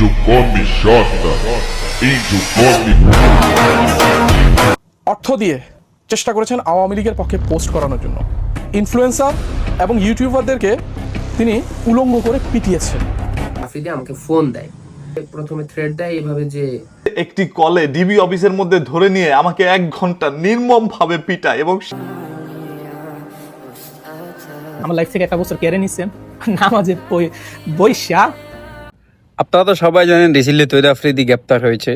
Índio come Jota. Índio come. অর্থ দিয়ে চেষ্টা করেছেন আওয়ামী লীগের পক্ষে পোস্ট করানোর জন্য ইনফ্লুয়েন্সার এবং ইউটিউবারদেরকে তিনি উলঙ্গ করে পিটিয়েছেন আফ্রিদি আমাকে ফোন দেয় প্রথমে থ্রেড দেয় এভাবে যে একটি কলে ডিবি অফিসের মধ্যে ধরে নিয়ে আমাকে এক ঘণ্টা নির্মম ভাবে পিটায় এবং আমার লাইফ থেকে একটা বছর কেড়ে নিচ্ছেন নামাজে বই- বৈশা আপনারা তো সবাই জানেন রিসেন্টলি তৈরি আফ্রিদি গ্রেপ্তার হয়েছে।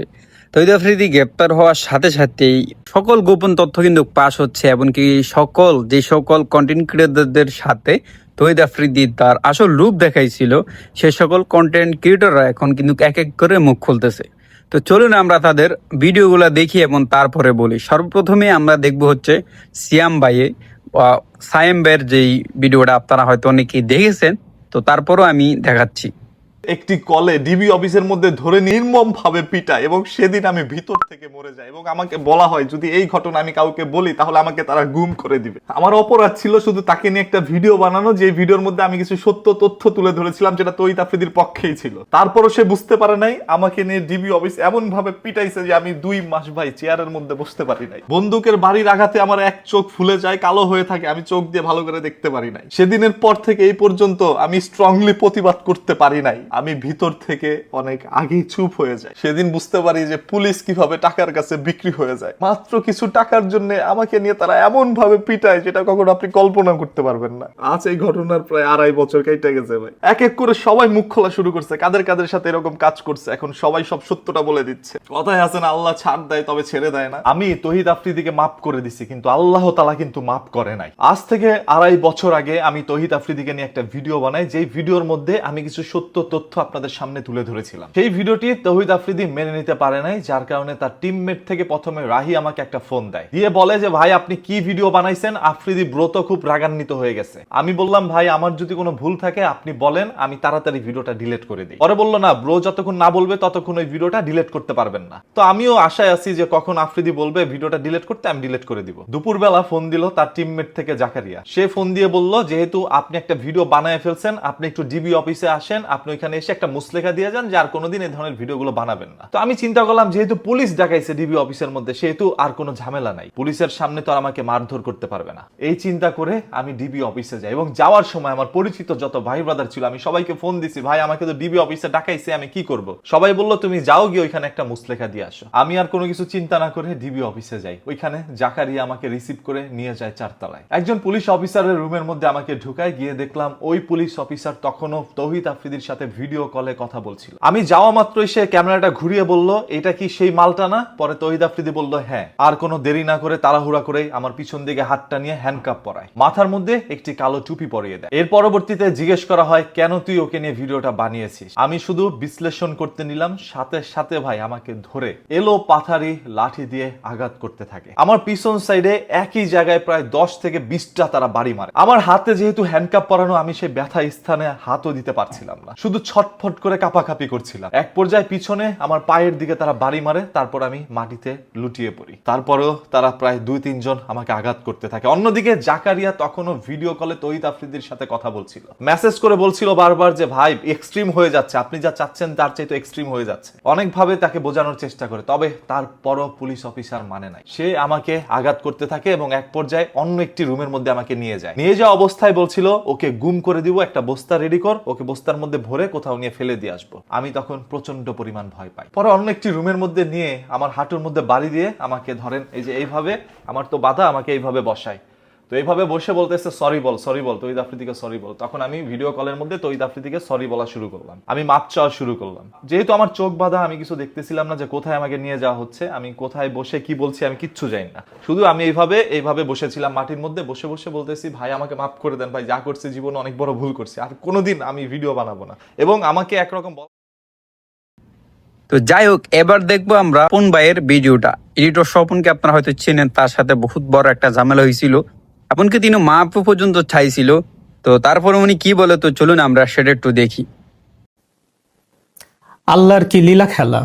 তৈরি আফ্রিদি গ্রেপ্তার হওয়ার সাথে সাথেই সকল গোপন তথ্য কিন্তু পাশ হচ্ছে, এমনকি সকল, যে সকল কন্টেন্ট ক্রিয়েটরদের সাথে তৈরি আফ্রিদি তার আসল রূপ দেখাইছিল, সে সকল কন্টেন্ট ক্রিয়েটররা এখন কিন্তু এক এক করে মুখ খুলতেছে। তো চলুন আমরা তাদের ভিডিওগুলো দেখি এবং তারপরে বলি। সর্বপ্রথমে আমরা দেখব হচ্ছে সিয়াম বাইয়ে সায়েম ভাইয়ের যেই ভিডিওটা আপনারা হয়তো অনেকেই দেখেছেন, তো তারপরও আমি দেখাচ্ছি। একটি কলে ডিবি অফিসের মধ্যে ধরে নির্মম ভাবে পিটায় এবং সেদিন আমি ভিতর থেকে মরে যাই এবং আমাকে বলা হয়, যদি এই ঘটনা আমি কাউকে বলি, তাহলে আমাকে তারা গুম করে দিবে। আমার অপরাধ ছিল শুধু তাকে নিয়ে একটা ভিডিও বানানো, যে ভিডিওর মধ্যে আমি কিছু সত্য তথ্য তুলে ধরেছিলাম, যেটা তৈত আফ্রিদির পক্ষেই ছিল। তারপরও সে বুঝতে পারে নাই, আমাকে নিয়ে ডিবি অফিস এমন ভাবে পিটাইছে যে আমি দুই মাস ভাই চেয়ারের মধ্যে বসতে পারি নাই। বন্দুকের বাড়ির আঘাতে আমার এক চোখ ফুলে যায়, কালো হয়ে থাকে, আমি চোখ দিয়ে ভালো করে দেখতে পারি নাই। সেদিনের পর থেকে এই পর্যন্ত আমি স্ট্রংলি প্রতিবাদ করতে পারি নাই। আমি ভিতর থেকে অনেক আগেই চুপ হয়ে যায় সেদিন বুঝতে পারি যে পুলিশ কীভাবে টাকার কাছে বিক্রি হয়ে যায়। মাত্র কিছু টাকার জন্য আমাকে নিয়ে তারা এমন ভাবে পিটায় যেটা কখনো আপনি কল্পনা করতে পারবেন না। আজ এই ঘটনার প্রায় আড়াই বছর কেটে গেছে ভাই। এক এক করে সবাই মুখ খোলা শুরু করছে, কাদের কাদের সাথে এরকম কাজ করছে। এখন সবাই সব সত্যটা বলে দিচ্ছে। কথায় আছে না, আল্লাহ ছাড় দেয় তবে ছেড়ে দেয় না। আমি তহিদ আফ্রিদিকে মাফ করে দিছি, কিন্তু আল্লাহ তালা কিন্তু মাফ করে নাই। আজ থেকে আড়াই বছর আগে আমি তহিদ আফ্রিদিকে নিয়ে একটা ভিডিও বানাই, যেই ভিডিওর মধ্যে আমি কিছু সত্য তথ্য আপনাদের সামনে তুলে ধরেছিলাম। সেই ভিডিওটি তহিদ আফ্রিদি মেনে নিতে পারে নাই, যার কারণে তার টিমমেট থেকে প্রথমে রাহি আমাকে একটা ফোন দেয়। দিয়ে বলে যে, ভাই, আপনি কি ভিডিও বানাইছেন? আফ্রিদি ব্রত খুব রাগান্বিত হয়ে গেছে। আমি বললাম, ভাই, আমার যদি কোনো ভুল থাকে, আপনি বলেন, আমি তাড়াতাড়ি ভিডিওটা ডিলিট করে দিই। পরে বলল, না ব্রো যতক্ষণ না বলবে, ততক্ষণ ওই ভিডিওটা ডিলিট করতে পারবেন না। তো আমিও আশায় আছি যে, কখন আফ্রিদি বলবে, ভিডিওটা ডিলিট করতে, আমি ডিলিট করে দিব। দুপুরবেলা ফোন দিল তার টিমমেট থেকে জাকারিয়া। সে ফোন দিয়ে বলল, যেহেতু আপনি একটা ভিডিও বানায় ফেলছেন, আপনি একটু ডিবি অফিসে আসেন, আপনি ওইখানে এসে একটা মুসলেখা দিয়ে যান, যে আর কোনোদিন এই ধরনের ভিডিওগুলো বানাবেন না। তো আমি চিন্তা করলাম, যেহেতু পুলিশ ডাকাইছে ডিবি অফিসের মধ্যে, সেহেতু আর কোনো ঝামেলা নাই। পুলিশের সামনে তো আর আমাকে মারধর করতে পারবে না। এই চিন্তা করে আমি ডিবি অফিসে যাই এবং যাওয়ার সময় আমার পরিচিত যত ভাই ব্রাদার ছিল, আমি সবাইকে ফোন দিছি, ভাই, আমাকে তো ডিবি অফিসে ডাকাইছে, আমি কি করব? সবাই বলল, তুমি যাও গিয়ে ওইখানে একটা মুসলেখা দিয়ে আসো। আমি আর কোনো কিছু চিন্তা না করে ডিবি অফিসে যাই। ওইখানে জাকারিয়া আমাকে রিসিভ করে নিয়ে যায় চারতলায়। একজন পুলিশ অফিসারের রুমের মধ্যে আমাকে ঢুকায়, গিয়ে দেখলাম ওই পুলিশ অফিসার তখনও তৌহিদ আফ্রিদির সাথে ভিডিও কলে কথা বলছিল। আমি যাওয়া মাত্রই সে ক্যামেরাটা ঘুরিয়ে বলল, এটা কি সেই মালটা না? পরে তৌহিদ আফ্রিদি বলল হ্যাঁ। আর কোনো দেরি না করে তাড়াহুড়া করে আমার পিছন দিকে হাতটা নিয়ে হ্যান্ডকাপ পরায়। মাথার মধ্যে একটি কালো টুপি পরিয়ে দেয়। এর পরবর্তীতে জিজ্ঞেস করা হয়, কেন তুই ওকে নিয়ে ভিডিওটা বানিয়েছিস? আমি শুধু বিশ্লেষণ করতে নিলাম, সাথে সাথে ভাই আমাকে ধরে এলো পাথারি লাঠি দিয়ে আঘাত করতে থাকে। আমার পিছন সাইডে একই জায়গায় প্রায় দশ থেকে বিশটা তারা বাড়ি মারে। আমার হাতে যেহেতু হ্যান্ডকাপ পরানো, আমি সেই ব্যথা স্থানে হাতও দিতে পারছিলাম না। শুধু ছটফট করে কাপাকাপি করছিলাম। এক পর্যায়ে পিছনে আমার পায়ের দিকে তারা বাড়ি মারে, তারপর আমি মাটিতে লুটিয়ে পড়ি। তারপরেও তারা প্রায় দুই তিনজন আমাকে আঘাত করতে থাকে। অন্যদিকে জাকারিয়া তখনও ভিডিও কলে তৈত আফ্রিদির সাথে কথা বলছিল। মেসেজ করে বলছিল বারবার যে, ভাই, এক্সট্রিম হয়ে যাচ্ছে। আপনি যা চাচ্ছেন তার চাইতে এক্সট্রিম হয়ে যাচ্ছে। অনেকভাবে তাকে বোঝানোর চেষ্টা করে, তবে তারপরও পুলিশ অফিসার মানে নাই। সে আমাকে আঘাত করতে থাকে এবং এক পর্যায়ে অন্য একটি রুমের মধ্যে আমাকে নিয়ে যায়। নিয়ে যাওয়া অবস্থায় বলছিল, ওকে গুম করে দিব, একটা বস্তা রেডি কর। ওকে বস্তার মধ্যে ভরে কোথাও নিয়ে ফেলে দিয়ে আসব। আমি তখন প্রচণ্ড পরিমাণ ভয় পাই। পরে অন্য একটি রুমের মধ্যে নিয়ে আমার হাঁটুর মধ্যে বাড়ি দিয়ে আমাকে ধরেন, এই যে এইভাবে, আমার তো বাধা, আমাকে এইভাবে বসায়। তো এইভাবে বসে বলতেছে সরি বল সরি বল তৈদ আফ্রিদিকে সরি বল। তখন আমি ভিডিও কলের মধ্যে তৈদ আফ্রিদিকে সরি বলা শুরু করলাম। আমি মাপ চাওয়া শুরু করলাম। যেহেতু আমার চোখ বাঁধা, আমি কিছু দেখতেছিলাম না যে কোথায় আমাকে নিয়ে যাওয়া হচ্ছে, আমি কোথায় বসে কি বলছি আমি কিচ্ছু জানি না। শুধু আমি এইভাবে এইভাবে বসেছিলাম মাটির মধ্যে, বসে বসে বলতেছি, ভাই, আমাকে মাফ করে দেন, ভাই, যা করছে জীবনে অনেক বড় ভুল করছি, আর কোনোদিন আমি ভিডিও বানাবো না। এবং আমাকে একরকম বল- তো যাই হোক, এবার দেখব আমরা স্বপন ভাইয়ের ভিডিওটা। এডিটর স্বপনকে আপনারা হয়তো চেনেন, তার সাথে বহুত বড় একটা ঝামেলা হয়েছিল। এমনকি তিনি মাপ পর্যন্ত চাইছিল। তো তারপর উনি কি বলে, তো চলুন আমরা সেটা একটু দেখি। আল্লাহর কি লীলা খেলা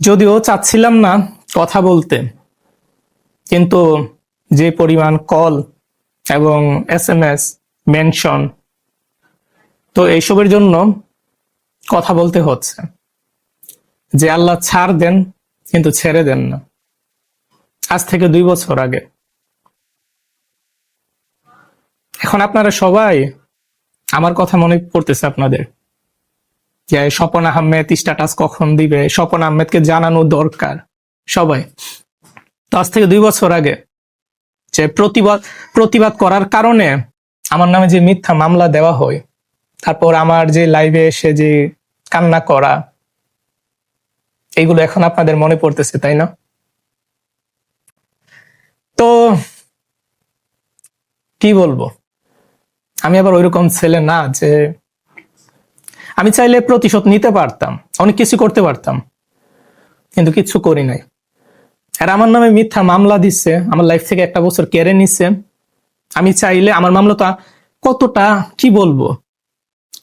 যদিও চাচ্ছিলাম না কথা বলতে, কিন্তু যে পরিমাণ কল এবং এস এম এস মেনশন, তো এইসবের জন্য কথা বলতে হচ্ছে। যে আল্লাহ ছাড় দেন, কিন্তু ছেড়ে দেন না। আজ থেকে দুই বছর আগে। এখন আপনারা সবাই, আমার কথা মনে পড়তেছে আপনাদের যে স্বপন আহমেদ স্ট্যাটাস কখন দিবে? স্বপন আহমেদকে জানানো দরকার সবাই। তো আজ থেকে দুই বছর আগে যে প্রতিবাদ প্রতিবাদ করার কারণে আমার নামে যে মিথ্যা মামলা দেওয়া হয়, তারপর আমার যে লাইভে এসে যে কান্না করা, এইগুলো এখন আপনাদের মনে পড়তেছে, তাই না? তো কি বলব? আমি আবার ওইরকম ছেলে না যে আমি চাইলে প্রতিশোধ নিতে পারতাম, অনেক কিছু করতে পারতাম, কিন্তু কিছু করি নাই। আর আমার নামে মিথ্যা মামলা দিচ্ছে আমার লাইফ থেকে একটা বছর কেড়ে নিচ্ছে আমি চাইলে আমার মামলাটা কতটা, কি বলব?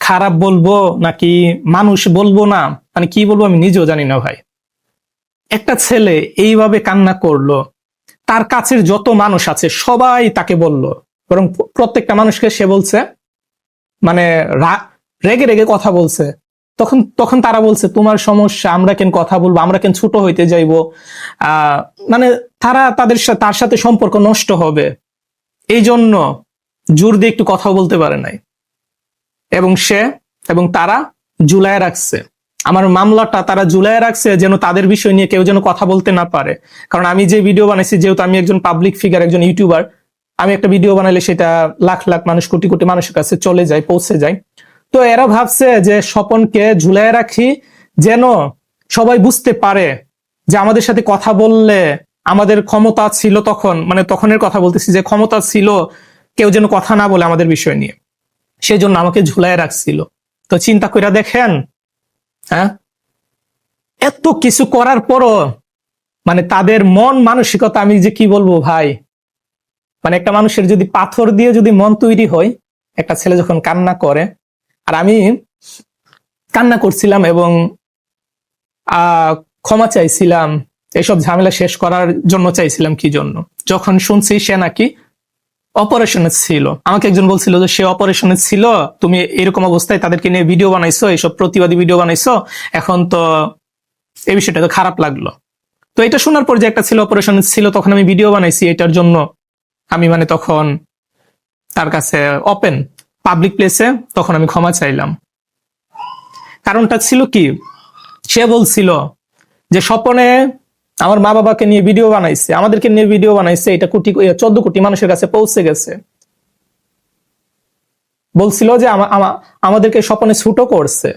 খারাপ বলব নাকি মানুষ বলব না? মানে কি বলব আমি নিজেও জানি না ভাই। একটা ছেলে এইভাবে কান্না করল, তার কাছের যত মানুষ আছে সবাই তাকে বলল বরং প্রত্যেকটা মানুষকে সে বলছে মানে রেগে রেগে কথা বলছে। তখন তখন তারা বলছে, তোমার সমস্যা, আমরা কেন কথা বলব? আমরা কেন ছোট হইতে যাইবো? মানে তারা তাদের তার সাথে সম্পর্ক নষ্ট হবে। এই জন্য জোর দিয়ে একটু কথা বলতে পারে নাই। এবং সে, এবং তারা জুলাই রাখছে। আমার মামলাটা তারা জুলাই রাখছে যেন তাদের বিষয় নিয়ে কেউ যেন কথা বলতে না পারে। কারণ আমি যে ভিডিও বানাইছি, যেহেতু আমি একজন পাবলিক ফিগার একজন ইউটিউবার আমি একটা ভিডিও বানাইলে সেটা লাখ লাখ মানুষ, কোটি কোটি মানুষের কাছে চলে যায়, পৌঁছে যায়। তো এরা ভাবছে যে স্বপনকে ঝুলাই রাখি যেন সবাই বুঝতে পারে যে আমাদের সাথে কথা বললে আমাদের ক্ষমতা ছিল তখন মানে তখনের কথা বলতেছি যে ক্ষমতা ছিল, কেউ যেন কথা না বলে আমাদের বিষয় নিয়ে। সেই জন্য আমাকে ঝুলাই রাখছিল। তো চিন্তা করে দেখেন হ্যাঁ? এত কিছু করার পরও মানে তাদের মন মানসিকতা আমি যে কি বলব ভাই? মানে একটা মানুষের যদি পাথর দিয়ে যদি মন তৈরি হয়, একটা ছেলে যখন কান্না করে, আর আমি কান্না করছিলাম এবং ক্ষমা চাইছিলাম, এসব ঝামেলা শেষ করার জন্য চাইছিলাম কি জন্য? যখন শুনছি সে নাকি অপারেশনে ছিল। আমাকে একজন বলছিল যে, সে অপারেশনে ছিল, তুমি এরকম অবস্থায় তাদেরকে নিয়ে ভিডিও বানাইছো এইসব প্রতিবাদী ভিডিও বানাইছো, এখন তো এই বিষয়টা তো খারাপ লাগল। তো এটা শোনার পর যে একটা ছিল অপারেশনে ছিল, তখন আমি ভিডিও বানাইছি এটার জন্য। আমি মানে তখন তার কাছে ওপেন পাবলিক প্লেসে তখন আমি ক্ষমা চাইলাম। কারণটা ছিল কি? সে বলছিল যে স্বপনে আমার মা বাবাকে নিয়ে ভিডিও বানাইছে, আমাদেরকে নিয়ে ভিডিও বানাইছে, এটা কোটি চোদ্দ কোটি মানুষের কাছে পৌঁছে গেছে। বলছিল যে আমা- আমা- আমাদেরকে স্বপনে ছুটো করছে।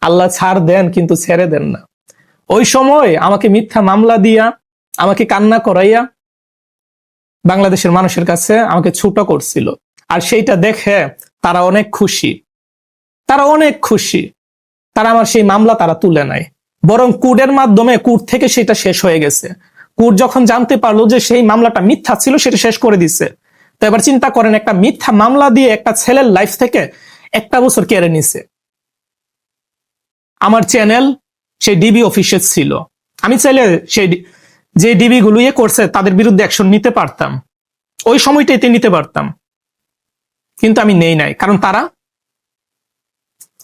আল্লাহ ছাড় দেন, কিন্তু ছেড়ে দেন না। ওই সময় আমাকে মিথ্যা মামলা দিয়া, আমাকে কান্না করাইয়া বাংলাদেশের মানুষের কাছে আমাকে ছোট করছিল। আর সেইটা দেখে তারা অনেক খুশি। তারা অনেক খুশি। তারা আমার সেই মামলা তারা তুলে নেয়। বরং কুডের মাধ্যমে কুট থেকে সেটা শেষ হয়ে গেছে। কুট যখন জানতে পারল যে সেই মামলাটা মিথ্যা ছিল, সেটা শেষ করে দিছে। তো এবার চিন্তা করেন, একটা মিথ্যা মামলা দিয়ে একটা ছেলের লাইফ থেকে একটা বছর কেড়ে নিছে। আমার চ্যানেল সেই ডিবি অফিসে ছিল। আমি চাইলে সেই যে ডিবি গুলো ইয়ে করছে, তাদের বিরুদ্ধে অ্যাকশন নিতে পারতাম। ওই সময়টাইতে নিতে পারতাম। কিন্তু আমি নেই নাই, কারণ তারা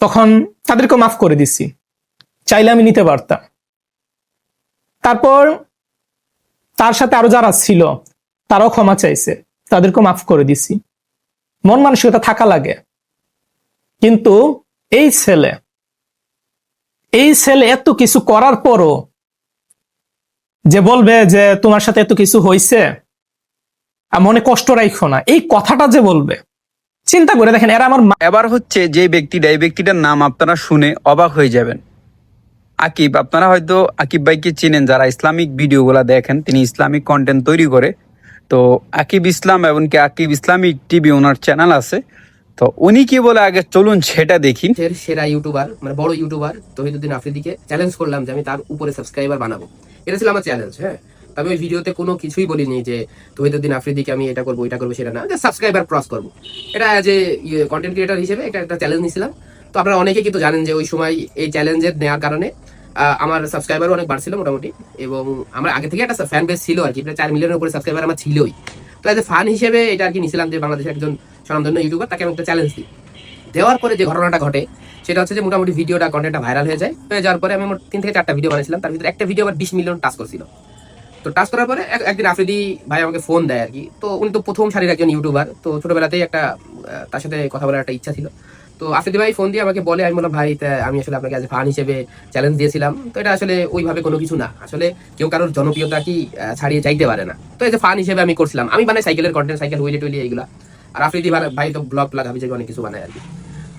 তখন তাদেরকে মাফ করে দিছি। চাইলে আমি নিতে পারতাম। তারপর তার সাথে আরও যারা ছিল, তারাও ক্ষমা চাইছে। তাদেরকে মাফ করে দিছি। মন মানসিকতা থাকা লাগে। কিন্তু এই ছেলে এই ছেলে এত কিছু করার পরও যে বলবে যে তোমার সাথে এত কিছু হয়েছে মনে কষ্ট রাখো না। এই কথাটা যে বলবে, চিন্তা করে দেখেন, এরা আমার এবার হচ্ছে যে ব্যক্তিটা, এই ব্যক্তিটার নাম আপনারা শুনে অবাক হয়ে যাবেন। আকিব, আপনারা হয়তো আকিব ভাইকে চিনেন, যারা ইসলামিক ভিডিওগুলো দেখেন, তিনি ইসলামিক কন্টেন্ট তৈরি করে। তো আকিব ইসলাম এমনকি আকিব ইসলামিক টিভি ওনার চ্যানেল আছে। তো উনি কি বলে আগে চলুন সেটা দেখি। সেরা ইউটিউবার মানে বড় ইউটিউবার তহিদুদ্দিন আফ্রিদিকে চ্যালেঞ্জ করলাম যে আমি তার উপরে সাবস্ক্রাইবার বানাবো। এটা ছিল আমার চ্যালেঞ্জ হ্যাঁ? তবে ওই ভিডিওতে কোনো কিছুই বলিনি যে তহিদুদ্দিন আফ্রিদিকে আমি এটা করব এটা করব, সেটা না সাবস্ক্রাইবার ক্রস করব। এটা যে কন্টেন্ট ক্রিয়েটার হিসেবে এটা একটা চ্যালেঞ্জ নিয়েছিলাম। তো আপনারা অনেকে কিন্তু জানেন যে ওই সময় এই চ্যালেঞ্জের নেওয়ার কারণে আমার সাবস্ক্রাইবারও অনেক বাড়ছিল মোটামুটি এবং আমার আগে থেকে একটা ফ্যান বেস ছিল আর কি, প্রায় চার মিলিয়নের উপরে সাবস্ক্রাইবার আমার ছিলই। তো এজ এ ফান হিসেবে এটা আর কি নিয়েছিলাম যে বাংলাদেশের একজন স্বনামধন্য ইউটিউবার তাকে আমি একটা চ্যালেঞ্জ দিই। দেওয়ার পরে যে ঘটনাটা ঘটে, সেটা হচ্ছে যে মোটামুটি ভিডিওটা কন্টেন্টটা ভাইরাল হয়ে যায়। হয়ে যাওয়ার পরে আমি মোট তিন থেকে চারটা ভিডিও বানিয়েছিলাম। তার ভিতরে একটা ভিডিও আবার বিশ মিলিয়ন টাচ করছিল। তো টাচ করার পরে একদিন আফ্রিদি ভাই আমাকে ফোন দেয় আর কি। তো উনি তো প্রথম সারির একজন ইউটিউবার তো ছোটবেলাতেই একটা তার সাথে কথা বলার একটা ইচ্ছা ছিল। তো আফ্রিদি ভাই ফোন দিয়ে আমাকে বলে, আমি বললাম, ভাই আমি আসলে আপনাকে আজ ফান হিসেবে চ্যালেঞ্জ দিয়েছিলাম। তো এটা আসলে ওইভাবে কোনো কিছু না। আসলে কেউ কারোর জনপ্রিয়তা কি ছাড়িয়ে চাইতে পারে না। তো এই যে ফান হিসেবে আমি করছিলাম। আমি মানে সাইকেলের কন্টেন্ট সাইকেল হুইলি টুইলি এইগুলা। আর আফ্রিদি ভাই- তো ব্লগ ব্লগ হাবি অনেক কিছু বানায় আর কি।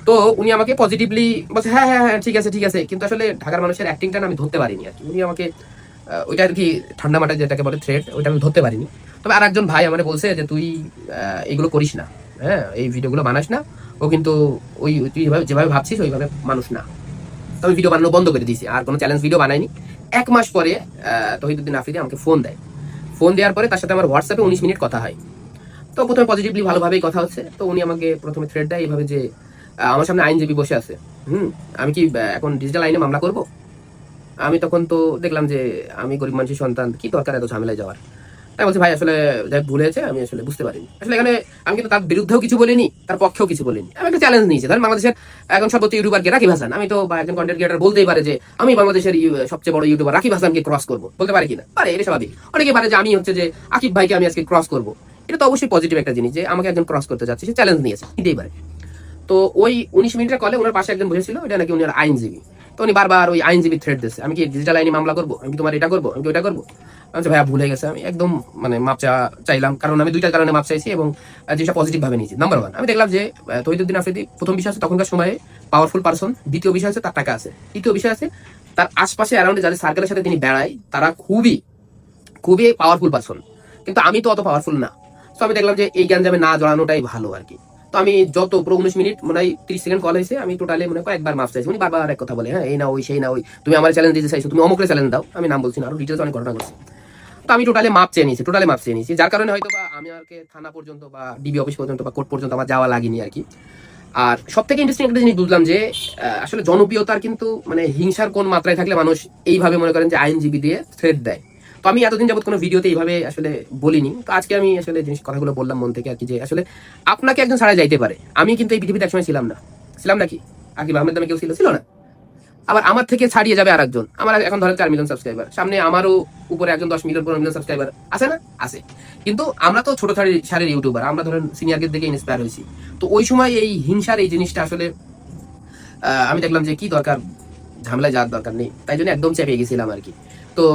তো উনি আমাকে পজিটিভলি বলছে হ্যাঁ হ্যাঁ হ্যাঁ ঠিক আছে ঠিক আছে। কিন্তু আসলে ঢাকার মানুষের অ্যাক্টিংটা আমি ধরতে পারিনি আর কি। উনি আমাকে ওইটা আর কি ঠান্ডা মাঠে যেটাকে বলে থ্রেড ওইটা আমি ধরতে পারিনি। তবে আর একজন ভাই আমার বলছে যে, তুই এগুলো করিস না। হ্যাঁ এই ভিডিওগুলো বানাস না। ও কিন্তু ওই, তুই যেভাবে ভাবছিস, ওইভাবে মানুষ না। তো আমি ভিডিও বানানো বন্ধ করে দিয়েছি, আর কোনো চ্যালেঞ্জ ভিডিও বানাইনি। এক মাস পরে তহিদুদ্দিন আফ্রিদি আমাকে ফোন দেয়। ফোন দেওয়ার পরে তার সাথে আমার হোয়াটসঅ্যাপে উনিশ মিনিট কথা হয়। তো প্রথমে পজিটিভলি ভালোভাবেই কথা হচ্ছে। তো উনি আমাকে প্রথমে থ্রেড দেয় এইভাবে যে আমার সামনে আইনজীবী বসে আছে। হুম? আমি কি এখন ডিজিটাল আইনে মামলা করব? আমি তখন তো দেখলাম যে, আমি গরিব মানুষের সন্তান, কি দরকার এত ঝামেলায় যাওয়ার? তাই বলছি, ভাই, আসলে যাই ভুল হয়েছে, আমি আসলে বুঝতে পারিনি। আসলে এখানে আমি কিন্তু তার বিরুদ্ধেও কিছু বলিনি, তার পক্ষেও কিছু বলিনি। আমি একটা চ্যালেঞ্জ নিয়েছি। ধরেন বাংলাদেশের এখন সর্বোচ্চ ইউটিউবার কে? রাকিব হাসান আমি তো একজন কন্টেন্ট ক্রিয়েটার বলতেই পারে যে, আমি বাংলাদেশের সবচেয়ে বড় ইউটিউবার রাকিব হাসানকে ক্রস করব। বলতে পারে কিনা? পারে, এটা স্বাভাবিক। অনেকে পারে যে, আমি হচ্ছে যে, আকিব ভাইকে আমি আজকে ক্রস করব। এটা তো অবশ্যই পজিটিভ একটা জিনিস যে আমাকে একজন ক্রস করতে যাচ্ছে, সে চ্যালেঞ্জ নিয়েছে নিতেই পারে তো ওই উনিশ মিনিটের কলে ওনার পাশে একজন বসেছিল এটা নাকি উনি আইনজীবী। তো উনি বারবার ওই আইনজীবী থ্রেড দিচ্ছে, আমি কি ডিজিটাল আইনি মামলা করব? আমি তোমার এটা করব? আমি ওটা করব? আমি ভাইয়া, ভুলে গেছে। আমি একদম মানে মাপ চা- চাইলাম, কারণ আমি দুইটার কারণে মাপ চাইছি এবং জিনিসটা পজিটিভ ভাবে নিয়েছি। নাম্বার ওয়ান আমি দেখলাম যে তহিদুদ্দিন আফ্রিদি প্রথম বিষয় আছে তখনকার সময়ে পাওয়ারফুল পার্সন দ্বিতীয় বিষয় হচ্ছে তার টাকা আছে। তৃতীয় বিষয় আছে তার আশপাশে অ্যারাউন্ডে যাদের সার্কেলের সাথে তিনি বেড়ায়, তারা খুবই খুবই পাওয়ারফুল পার্সন কিন্তু আমি তো অত পাওয়ারফুল না। তো আমি দেখলাম যে এই গ্যাঞ্জামে না জড়ানোটাই ভালো আর কি তো আমি যত পুরো উনিশ মিনিট, মনে হয় তিরিশ সেকেন্ড কল হয়েছে, আমি টোটালি মনে হয় কয়েকবার মাফ চাইছি। উনি বারবার এক কথা বলে হ্যাঁ এই না ওই সেই না ওই তুমি আমার চ্যালেঞ্জ দিতে চাইছো, তুমি অমুকের চ্যালেঞ্জ দাও, আমি নাম বলছি না, আরও ডিটেলস অনেক ঘটনা করছি তো আমি টোটালি মাপ চেয়ে নিয়েছি টোটালি মাপ চেয়ে নিয়েছি। যার কারণে হয়তো বা আমি আর থানা পর্যন্ত বা ডিবি অফিস পর্যন্ত বা কোর্ট পর্যন্ত আমার যাওয়া লাগেনি আর কি আর সব থেকে ইন্টারেস্টিং একটা জিনিস বুঝলাম যে আসলে জনপ্রিয়তার কিন্তু মানে হিংসার কোন মাত্রায় থাকলে মানুষ এইভাবে মনে করেন যে আইনজীবী দিয়ে থ্রেড দেয়। তো আমি এতদিন যাবত কোনো ভিডিওতে এইভাবে আসলে বলিনি। তো আজকে আমি আসলে জিনিস কথাগুলো বললাম মন থেকে আর কি যে আসলে আপনাকে একজন ছাড়া যাইতে পারে। আমি কিন্তু এই পৃথিবীতে একসময় ছিলাম না। ছিলাম নাকি? আকিব আহমেদ নামে কেউ ছিল? ছিল না। আবার আমার থেকে ছাড়িয়ে যাবে আরেকজন। আমার এখন ধরেন চার মিলিয়ন সাবস্ক্রাইবার সামনে আমারও উপরে একজন দশ মিলিয়ন পনেরো মিলিয়ন সাবস্ক্রাইবার আছে না? আছে। কিন্তু আমরা তো ছোট সারির ইউটিউবার আমরা ধরেন সিনিয়রদের দিকে ইন্সপায়ার হয়েছি। তো ওই সময় এই হিংসার এই জিনিসটা আসলে আমি দেখলাম যে কি দরকার? ঝামেলায় যাওয়ার দরকার নেই। তাই জন্য একদম চেপে গেছিলাম আর কি। তো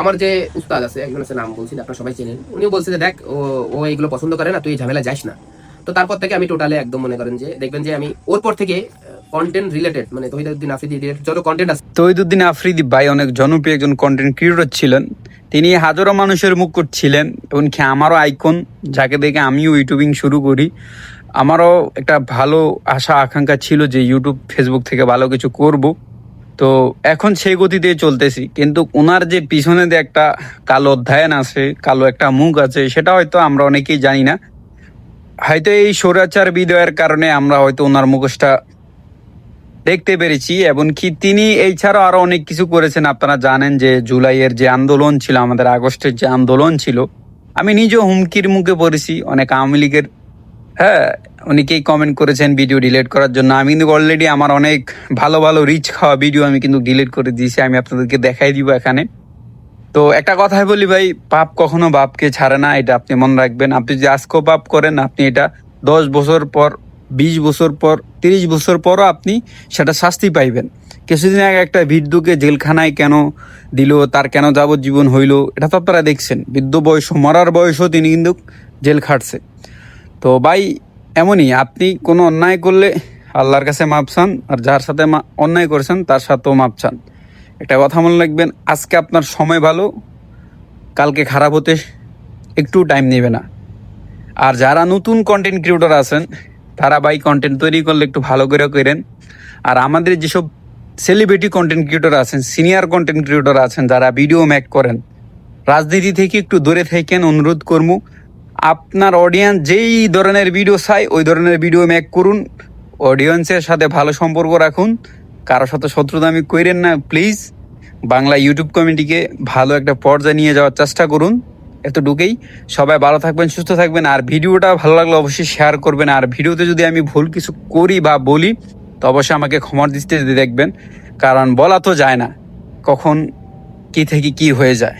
আমার যে উস্তাদ আছে, একজন আছে নাম বলছি, আপনারা সবাই চেনেন। উনিও বলছে যে, দেখ, ও ও এইগুলো পছন্দ করে না, তুই ঝামেলা যাস না। তো তারপর থেকে আমি টোটালি একদম মনে করেন যে, দেখবেন যে আমি ওর পর থেকে কন্টেন্ট রিলেটেড মানে তহিদুদ্দিন আফ্রিদি যত কন্টেন্ট আছে তৈদুদ্দিন আফ্রিদি ভাই অনেক জনপ্রিয় একজন কন্টেন্ট ক্রিয়েটর ছিলেন। তিনি হাজারো মানুষের মুকুট ছিলেন, এমনকি আমারও আইকন যাকে দেখে আমিও ইউটিউবিং শুরু করি। আমারও একটা ভালো আশা, আকাঙ্ক্ষা ছিল যে ইউটিউব ফেসবুক থেকে ভালো কিছু করব। তো এখন সেই গতিতে চলতেছি। কিন্তু ওনার যে পিছনে যে একটা কালো অধ্যায়ন আছে, কালো একটা মুখ আছে, সেটা হয়তো আমরা অনেকেই জানি না। হয়তো এই সৌরাচার বিদয়ের কারণে আমরা হয়তো ওনার মুখোশটা দেখতে পেরেছি, এমনকি তিনি এই ছাড়াও আরও অনেক কিছু করেছেন। আপনারা জানেন যে জুলাইয়ের যে আন্দোলন ছিল, আমাদের আগস্টের যে আন্দোলন ছিল, আমি নিজেও হুমকির মুখে পড়েছি। অনেক আওয়ামী লীগের হ্যাঁ অনেকেই কমেন্ট করেছেন ভিডিও ডিলিট করার জন্য। আমি কিন্তু অলরেডি আমার অনেক ভালো ভালো রিচ খাওয়া ভিডিও আমি কিন্তু ডিলিট করে দিয়েছি। আমি আপনাদেরকে দেখাই দিব এখানে। তো একটা কথাই বলি ভাই, পাপ কখনো বাপকে ছাড়ে না, এটা আপনি মনে রাখবেন। আপনি যদি আজকেও পাপ করেন, আপনি এটা দশ বছর পর, বিশ বছর পর, তিরিশ বছর পরও আপনি সেটা শাস্তি পাইবেন। কিছুদিন আগে একটা বৃদ্ধকে জেলখানায় কেন দিল, তার কেন যাবজ্জীবন হইল, এটা তো আপনারা দেখছেন। বৃদ্ধ বয়স, মরার বয়সও তিনি কিন্তু জেল খাটছে। তো ভাই এমনই, আপনি কোনো অন্যায় করলে আল্লাহর কাছে মাপ চান, আর যার সাথে অন্যায় করেছেন, তার সাথেও মাপ চান। একটা কথা মনে রাখবেন, আজকে আপনার সময় ভালো, কালকে খারাপ হতে একটু টাইম নেবে না। আর যারা নতুন কন্টেন্ট ক্রিয়েটর আছেন, তারা বাই কন্টেন্ট তৈরি করলে একটু ভালো করে করেন। আর আমাদের যেসব সেলিব্রিটি কন্টেন্ট ক্রিয়েটর আছেন সিনিয়র কন্টেন্ট ক্রিয়েটর আছেন, যারা ভিডিও মেক করেন, রাজনীতি থেকে একটু দূরে থাকেন, অনুরোধ করব আপনার অডিয়েন্স যেই ধরনের ভিডিও চাই, ওই ধরনের ভিডিও মেক করুন। অডিয়েন্সের সাথে ভালো সম্পর্ক রাখুন। কারোর সাথে শত্রুতামি করেন না প্লিজ বাংলা ইউটিউব কমিটিকে ভালো একটা পর্যায়ে নিয়ে যাওয়ার চেষ্টা করুন এতটুকুই। সবাই ভালো থাকবেন, সুস্থ থাকবেন, আর ভিডিওটা ভালো লাগলে অবশ্যই শেয়ার করবেন। আর ভিডিওতে যদি আমি ভুল কিছু করি বা বলি, তো অবশ্যই আমাকে ক্ষমার দৃষ্টিতে দেখবেন। কারণ বলা তো যায় না, কখন কি থেকে কি হয়ে যায়।